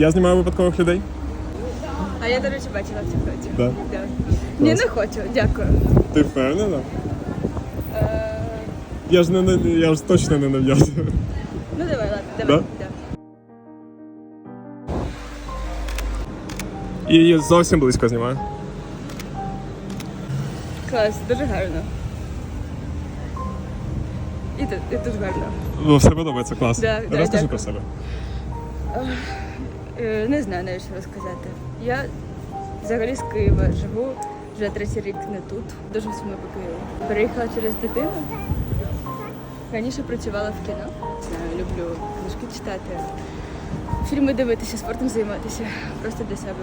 Я знімаю випадкових людей. А я, до речі, бачила в тіктоці. Да. Да. Ні, не хочу, дякую. Ти впевнена? Е, Я ж не я ж точно не нав'язую. ну давай, ладно, давай. Да? Да? І її зовсім близько знімаю. Клас, дуже гарно. І тут, і тут гарно. Ну, все подобається клас. Да, да, Розкажи дякую. про себе. Е, не знаю навіть що розказати. Я взагалі з Києва живу вже третій рік не тут. Дуже сумно по Києву. Переїхала через дитину. Раніше працювала в кіно. Знаю, люблю книжки читати, фільми дивитися, спортом займатися. Просто для себе.